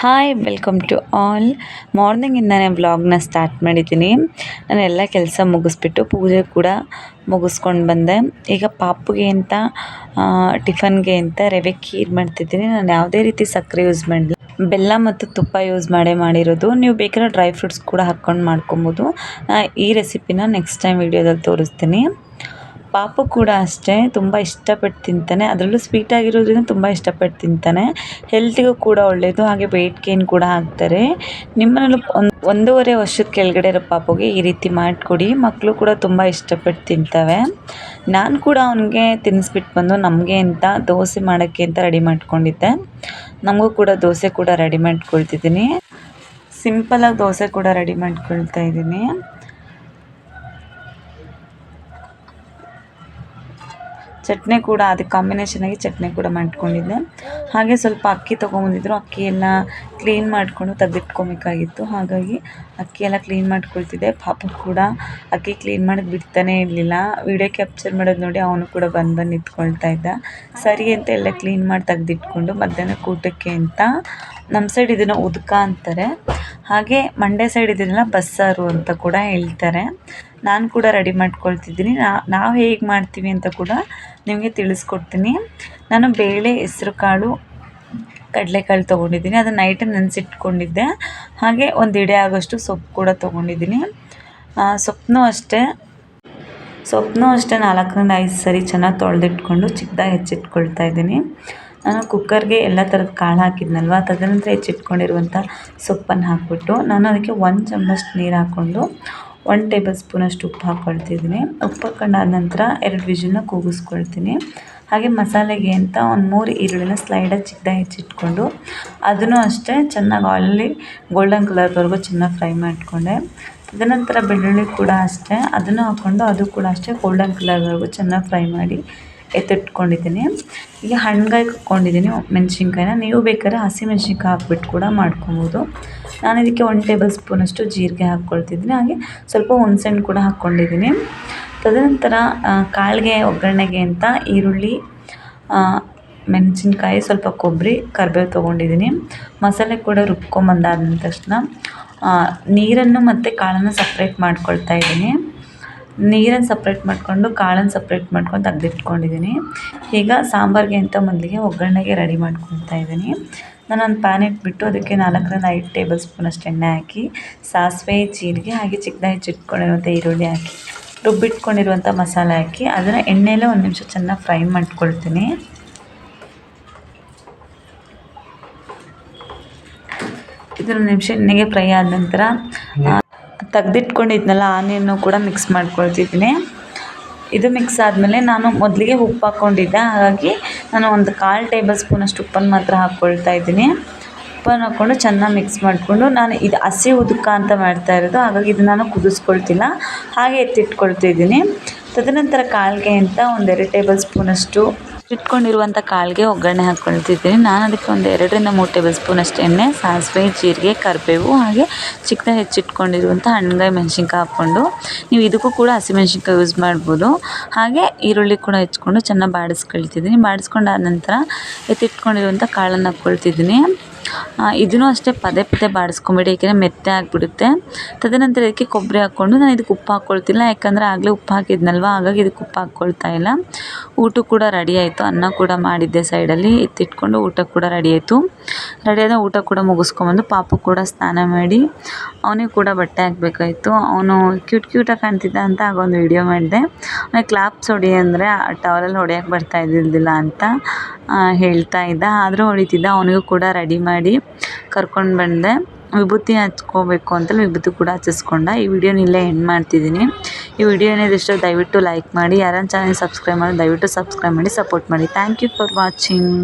Hi welcome to all ಮಾರ್ನಿಂಗಿಂದನೇ ವ್ಲಾಗ್ನ start ಮಾಡಿದ್ದೀನಿ. ನಾನು ಎಲ್ಲ ಕೆಲಸ ಮುಗಿಸ್ಬಿಟ್ಟು ಪೂಜೆ ಕೂಡ ಮುಗಿಸ್ಕೊಂಡು ಬಂದೆ. ಈಗ ಪಾಪುಗೆ ಅಂತ ಟಿಫನ್ಗೆ ಅಂತ ರವೆ ಖೀರ್ ಮಾಡ್ತಿದ್ದೀನಿ. ನಾನು ಯಾವುದೇ ರೀತಿ ಸಕ್ಕರೆ ಯೂಸ್ ಮಾಡಿಲ್ಲ ಬೆಲ್ಲ ಮತ್ತು ತುಪ್ಪ ಯೂಸ್ ಮಾಡೇ ಮಾಡಿರೋದು. ನೀವು ಬೇಕಾದ್ರೆ ಡ್ರೈ ಫ್ರೂಟ್ಸ್ ಕೂಡ ಹಾಕ್ಕೊಂಡು ಮಾಡ್ಕೊಬೋದು. ಈ ರೆಸಿಪಿನ ನೆಕ್ಸ್ಟ್ ಟೈಮ್ ವೀಡಿಯೋದಲ್ಲಿ ತೋರಿಸ್ತೀನಿ. ಪಾಪು ಕೂಡ ಅಷ್ಟೇ, ತುಂಬ ಇಷ್ಟಪಟ್ಟು ತಿಂತಾನೆ. ಅದರಲ್ಲೂ ಸ್ವೀಟ್ ಆಗಿರೋದ್ರಿಂದ ತುಂಬ ಇಷ್ಟಪಟ್ಟು ತಿಂತಾನೆ. ಹೆಲ್ತಿಗೂ ಕೂಡ ಒಳ್ಳೆಯದು ಹಾಗೆ ವೆಯ್ಟ್ ಗೇನ್ ಕೂಡ ಆಗ್ತಾರೆ ನಿಮ್ಮನಲ್ಲೂ ಒಂದು, ಒಂದೂವರೆ ವರ್ಷದ ಕೆಳಗಡೆ ಇರೋ ಪಾಪುಗೆ ಈ ರೀತಿ ಮಾಡಿಕೊಡಿ. ಮಕ್ಕಳು ಕೂಡ ತುಂಬ ಇಷ್ಟಪಟ್ಟು ತಿಂತವೆ. ನಾನು ಕೂಡ ಅವನಿಗೆ ತಿನ್ನಿಸ್ಬಿಟ್ಟು ಬಂದು ನಮಗೆ ಅಂತ ದೋಸೆ ಮಾಡೋಕ್ಕೆ ಅಂತ ರೆಡಿ ಮಾಡ್ಕೊಂಡಿದ್ದೆ. ನಮಗೂ ಕೂಡ ದೋಸೆ ಕೂಡ ರೆಡಿ ಮಾಡ್ಕೊಳ್ತಿದ್ದೀನಿ. ಸಿಂಪಲಾಗಿ ದೋಸೆ ಕೂಡ ರೆಡಿ ಮಾಡ್ಕೊಳ್ತಾ ಇದ್ದೀನಿ. ಚಟ್ನಿ ಕೂಡ ಅದಕ್ಕೆ ಕಾಂಬಿನೇಷನಾಗಿ ಚಟ್ನಿ ಕೂಡ ಮಾಡ್ಕೊಂಡಿದ್ದೆ. ಹಾಗೆ ಸ್ವಲ್ಪ ಅಕ್ಕಿ ತೊಗೊಂಬಂದಿದ್ರು. ಅಕ್ಕಿ ಎಲ್ಲ ಕ್ಲೀನ್ ಮಾಡಿಕೊಂಡು ತೆಗೆದಿಟ್ಕೊಬೇಕಾಗಿತ್ತು. ಹಾಗಾಗಿ ಅಕ್ಕಿ ಎಲ್ಲ ಕ್ಲೀನ್ ಮಾಡಿಕೊಳ್ತಿದ್ದೆ. ಪಾಪ ಕೂಡ ಅಕ್ಕಿ ಕ್ಲೀನ್ ಮಾಡೋದು ಬಿಡ್ತಾನೆ ಇರಲಿಲ್ಲ. ವೀಡಿಯೋ ಕ್ಯಾಪ್ಚರ್ ಮಾಡೋದು ನೋಡಿ ಅವನು ಕೂಡ ಬಂದು ಬಂದು ನಿಂತ್ಕೊಳ್ತಾ ಇದ್ದ. ಸರಿ ಅಂತ ಎಲ್ಲ ಕ್ಲೀನ್ ಮಾಡಿ ತೆಗೆದಿಟ್ಕೊಂಡು ಮಧ್ಯಾಹ್ನ ಊಟಕ್ಕೆ ಅಂತ. ನಮ್ಮ ಸೈಡ್ ಇದನ್ನು ಉದ್ಕ ಅಂತಾರೆ. ಹಾಗೆ ಮಂಡ್ಯ ಸೈಡ್ ಇದನ್ನೆಲ್ಲ ಬಸ್ಸಾರು ಅಂತ ಕೂಡ ಹೇಳ್ತಾರೆ. ನಾನು ಕೂಡ ರೆಡಿ ಮಾಡ್ಕೊಳ್ತಿದ್ದೀನಿ. ನಾವು ಹೇಗೆ ಮಾಡ್ತೀವಿ ಅಂತ ಕೂಡ ನಿಮಗೆ ತಿಳಿಸ್ಕೊಡ್ತೀನಿ. ನಾನು ಬೇಳೆ, ಹೆಸ್ರು ಕಾಳು, ಕಡಲೆಕಾಳು ತೊಗೊಂಡಿದ್ದೀನಿ. ಅದನ್ನು ನೈಟ್ ನೆನೆಸಿಟ್ಕೊಂಡಿದ್ದೆ. ಹಾಗೆ ಒಂದು ಇಡೆ ಆಗೋಷ್ಟು ಸೊಪ್ಪು ಕೂಡ ತೊಗೊಂಡಿದ್ದೀನಿ. ಸೊಪ್ಪನ್ನೂ ಅಷ್ಟೇ. ಸೊಪ್ಪನ್ನೂ ಅಷ್ಟೇ ನಾಲ್ಕರಿಂದ ಐದು ಸರಿ ಚೆನ್ನಾಗಿ ತೊಳೆದಿಟ್ಕೊಂಡು ಚಿಕ್ಕದಾಗಿ ಹೆಚ್ಚಿಟ್ಕೊಳ್ತಾ ಇದ್ದೀನಿ. ನಾನು ಕುಕ್ಕರ್ಗೆ ಎಲ್ಲ ಥರದ ಕಾಳು ಹಾಕಿದ್ನಲ್ವ, ತದನಂತರ ಹೆಚ್ಚಿಟ್ಕೊಂಡಿರುವಂಥ ಸೊಪ್ಪನ್ನು ಹಾಕಿಬಿಟ್ಟು ನಾನು ಅದಕ್ಕೆ ಒಂದು ಚಮಚ ನೀರು ಹಾಕ್ಕೊಂಡು ಒನ್ ಟೇಬಲ್ ಸ್ಪೂನಷ್ಟು ಉಪ್ಪು ಹಾಕ್ಕೊಳ್ತಿದ್ದೀನಿ. ಉಪ್ಪು ಹಾಕೊಂಡಾದ ನಂತರ ಎರಡು ವಿಷಲನ್ನ ಕೂಗಿಸ್ಕೊಳ್ತೀನಿ. ಹಾಗೆ ಮಸಾಲೆಗೆ ಅಂತ ಒಂದು ಮೂರು ಈರುಳ್ಳಿನ ಸ್ಲೈಡಾಗಿ ಚಿಕ್ಕದಾಗಿ ಹೆಚ್ಚಿಟ್ಕೊಂಡು ಅದನ್ನು ಅಷ್ಟೇ ಚೆನ್ನಾಗಿ ಆಯಿಲಲ್ಲಿ ಗೋಲ್ಡನ್ ಕಲರ್ವರೆಗೂ ಚೆನ್ನಾಗಿ ಫ್ರೈ ಮಾಡಿಕೊಂಡೆ. ಅದನಂತರ ಬೆಳ್ಳುಳ್ಳಿ ಕೂಡ ಅಷ್ಟೇ. ಅದನ್ನು ಹಾಕ್ಕೊಂಡು ಅದು ಕೂಡ ಅಷ್ಟೇ ಗೋಲ್ಡನ್ ಕಲರ್ವರೆಗೂ ಚೆನ್ನಾಗಿ ಫ್ರೈ ಮಾಡಿ ಎತ್ತಿಟ್ಕೊಂಡಿದ್ದೀನಿ. ಈಗ ಹಣ್ಗಾಯಿ ಕುಕ್ಕೊಂಡಿದ್ದೀನಿ ಮೆಣಸಿನ್ಕಾಯಿನ. ನೀವು ಬೇಕಾದ್ರೆ ಹಸಿಮೆಣ್ಸಿನ್ಕಾಯಿ ಹಾಕ್ಬಿಟ್ಟು ಕೂಡ ಮಾಡ್ಕೊಬೋದು. ನಾನು ಇದಕ್ಕೆ ಒನ್ ಟೇಬಲ್ ಸ್ಪೂನಷ್ಟು ಜೀರಿಗೆ ಹಾಕ್ಕೊಳ್ತಿದ್ದೀನಿ. ಹಾಗೆ ಸ್ವಲ್ಪ ಹುಣ್ಸೆಹಣ್ಣು ಕೂಡ ಹಾಕ್ಕೊಂಡಿದ್ದೀನಿ. ತದನಂತರ ಕಾಳಿಗೆ ಒಗ್ಗರಣೆಗೆ ಅಂತ ಈರುಳ್ಳಿ ಮೆಣಸಿನ್ಕಾಯಿ, ಸ್ವಲ್ಪ ಕೊಬ್ಬರಿ, ಕರಿಬೇವು ತೊಗೊಂಡಿದ್ದೀನಿ. ಮಸಾಲೆ ಕೂಡ ರುಬ್ಕೊಂಬಂದಾದ ತಕ್ಷಣ ನೀರನ್ನು ಮತ್ತು ಕಾಳನ್ನು ಸಪ್ರೇಟ್ ಮಾಡ್ಕೊಳ್ತಾ ಇದ್ದೀನಿ. ನೀರನ್ನು ಸಪ್ರೇಟ್ ಮಾಡಿಕೊಂಡು, ಕಾಳನ್ನು ಸಪ್ರೇಟ್ ಮಾಡ್ಕೊಂಡು ತೆಗೆದಿಟ್ಕೊಂಡಿದ್ದೀನಿ. ಈಗ ಸಾಂಬಾರಿಗೆ ಅಂತ ಮೊದಲಿಗೆ ಒಗ್ಗರಣೆಗೆ ರೆಡಿ ಮಾಡ್ಕೊಳ್ತಾ ಇದ್ದೀನಿ. ನಾನು ಒಂದು ಪ್ಯಾನ್ ಇಟ್ಬಿಟ್ಟು ಅದಕ್ಕೆ ನಾಲ್ಕರಿಂದ ಐದು ಟೇಬಲ್ ಸ್ಪೂನಷ್ಟು ಎಣ್ಣೆ ಹಾಕಿ, ಸಾಸಿವೆ, ಜೀರಿಗೆ ಹಾಗೆ ಚಿಕ್ಕದಾಗಿ ಚಿಟ್ಕೊಂಡಿರುವಂಥ ಈರುಳ್ಳಿ ಹಾಕಿ, ರುಬ್ಬಿಟ್ಕೊಂಡಿರುವಂಥ ಮಸಾಲೆ ಹಾಕಿ, ಅದನ್ನು ಎಣ್ಣೆಯಲ್ಲೇ ಒಂದು ನಿಮಿಷ ಚೆನ್ನಾಗಿ ಫ್ರೈ ಮಾಡ್ಕೊಳ್ತೀನಿ. ಇದನ್ನು ನಿಮಿಷ ಎಣ್ಣೆಗೆ ಫ್ರೈ ಆದ ನಂತರ ತೆಗ್ದಿಟ್ಕೊಂಡಿದ್ನಲ್ಲ ಆನಿಯನ್ನು ಕೂಡ ಮಿಕ್ಸ್ ಮಾಡ್ಕೊಳ್ತಿದ್ದೀನಿ. ಇದು ಮಿಕ್ಸ್ ಆದಮೇಲೆ ನಾನು ಮೊದಲಿಗೆ ಉಪ್ಪು ಹಾಕ್ಕೊಂಡಿದ್ದೆ ಹಾಗಾಗಿ ನಾನು ಒಂದು ಕಾಲು ಟೇಬಲ್ ಸ್ಪೂನಷ್ಟು ಉಪ್ಪನ್ನು ಮಾತ್ರ ಹಾಕ್ಕೊಳ್ತಾ ಇದ್ದೀನಿ. ಉಪ್ಪನ್ನು ಹಾಕ್ಕೊಂಡು ಚೆನ್ನಾಗಿ ಮಿಕ್ಸ್ ಮಾಡಿಕೊಂಡು ನಾನು ಇದು ಹಸಿ ಉದುಕ ಅಂತ ಮಾಡ್ತಾ ಇರೋದು. ಹಾಗಾಗಿ ಇದು ನಾನು ಕುದಿಸ್ಕೊಳ್ತಿಲ್ಲ. ಹಾಗೆ ಎತ್ತಿಟ್ಕೊಳ್ತಿದ್ದೀನಿ ತದನಂತರ ಕಾಲಿಗೆ ಅಂತ ಒಂದೆರಡು ಟೇಬಲ್ ಸ್ಪೂನಷ್ಟು ಇಟ್ಕೊಂಡಿರುವಂಥ ಕಾಳಿಗೆ ಒಗ್ಗರಣೆ ಹಾಕ್ಕೊಳ್ತಿದ್ದೀನಿ ನಾನು ಅದಕ್ಕೆ ಒಂದು ಎರಡರಿಂದ ಮೂರು ಟೇಬಲ್ ಸ್ಪೂನ್ ಅಷ್ಟು ಎಣ್ಣೆ, ಸಾಸಿವೆ, ಜೀರಿಗೆ, ಕರಿಬೇವು ಹಾಗೆ ಚಿಕ್ಕದಾಗಿ ಹೆಚ್ಚಿಟ್ಕೊಂಡಿರುವಂಥ ಹಣ್ಣುಗಾಯಿ ಮೆಣಸಿನ್ಕಾಯಿ ಹಾಕ್ಕೊಂಡು ನೀವು ಇದಕ್ಕೂ ಕೂಡ ಹಸಿಮೆಣ್ಸಿನ್ಕಾಯಿ ಯೂಸ್ ಮಾಡ್ಬೋದು. ಹಾಗೆ ಈರುಳ್ಳಿ ಕೂಡ ಹೆಚ್ಕೊಂಡು ಚೆನ್ನಾಗಿ ಬಾಡಿಸ್ಕೊಳ್ತಿದ್ದೀನಿ. ಬಾಡಿಸ್ಕೊಂಡಾದ ನಂತರ ಎತ್ತಿಟ್ಕೊಂಡಿರುವಂಥ ಕಾಳನ್ನು ಹಾಕ್ಕೊಳ್ತಿದ್ದೀನಿ ಇದನ್ನು ಅಷ್ಟೇ ಪದೇ ಪದೇ ಬಾಡಿಸ್ಕೊಂಬೇಡಿ ಏಕೆಂದರೆ ಮೆತ್ತೆ ಆಗಿಬಿಡುತ್ತೆ. ತದನಂತರ ಇದಕ್ಕೆ ಕೊಬ್ಬರಿ ಹಾಕ್ಕೊಂಡು ನಾನು ಇದಕ್ಕೆ ಉಪ್ಪು ಹಾಕ್ಕೊಳ್ತಿಲ್ಲ ಯಾಕಂದರೆ ಆಗಲೇ ಉಪ್ಪು ಹಾಕಿದ್ನಲ್ವ? ಹಾಗಾಗಿ ಇದಕ್ಕೆ ಉಪ್ಪು ಹಾಕ್ಕೊಳ್ತಾ ಇಲ್ಲ. ಊಟ ಕೂಡ ರೆಡಿ ಆಯಿತು. ಅನ್ನ ಕೂಡ ಮಾಡಿದ್ದೆ ಸೈಡಲ್ಲಿ. ಎತ್ತಿಟ್ಕೊಂಡು ಊಟ ಕೂಡ ರೆಡಿ ಆಯಿತು. ರೆಡಿಯಾದ ಊಟ ಕೂಡ ಮುಗಿಸ್ಕೊಂಬಂದು ಪಾಪು ಕೂಡ ಸ್ನಾನ ಮಾಡಿ, ಅವನಿಗೆ ಕೂಡ ಬಟ್ಟೆ ಹಾಕಬೇಕಾಯಿತು. ಅವನು ಕ್ಯೂಟ್ ಕ್ಯೂಟಾಗಿ ಕಾಣ್ತಿದ್ದ ಅಂತ ಆಗೊಂದು ವಿಡಿಯೋ ಮಾಡಿದೆ. ಅವನಿಗೆ ಕ್ಲಾಪ್ಸ್ ಹೊಡಿ ಅಂದರೆ ಟವಲಲ್ಲಿ ಹೊಡೆಯೋಕೆ ಬರ್ತಾ ಇದ್ದಿದ್ದಿಲ್ಲ ಅಂತ. ಹೇಳ್ತಾ ಇದ್ದ. ಆದರೂ ಹೊಡಿತಿದ್ದ ಅವನಿಗೂ ಕೂಡ ರೆಡಿ ಮಾಡಿ ಕರ್ಕೊಂಡು ಬಂದೆ. ವಿಭೂತಿ ಹಚ್ಕೋಬೇಕು ಅಂತ ವಿಭೂತಿ ಕೂಡ ಹಚ್ಚಿಸ್ಕೊಂಡ. ಈ ವಿಡಿಯೋನ ಇಲ್ಲೇ ಎಂಡ್ ಮಾಡ್ತಿದ್ದೀನಿ. ಈ ವಿಡಿಯೋ ಏನಿದೆ ಇಷ್ಟ ದಯವಿಟ್ಟು ಲೈಕ್ ಮಾಡಿ. ಯಾರನ್ನ ಚಾನಲ್ ಸಬ್ಸ್ಕ್ರೈಬ್ ಮಾಡಿ ದಯವಿಟ್ಟು ಸಬ್ಸ್ಕ್ರೈಬ್ ಮಾಡಿ ಸಪೋರ್ಟ್ ಮಾಡಿ. Thank you for watching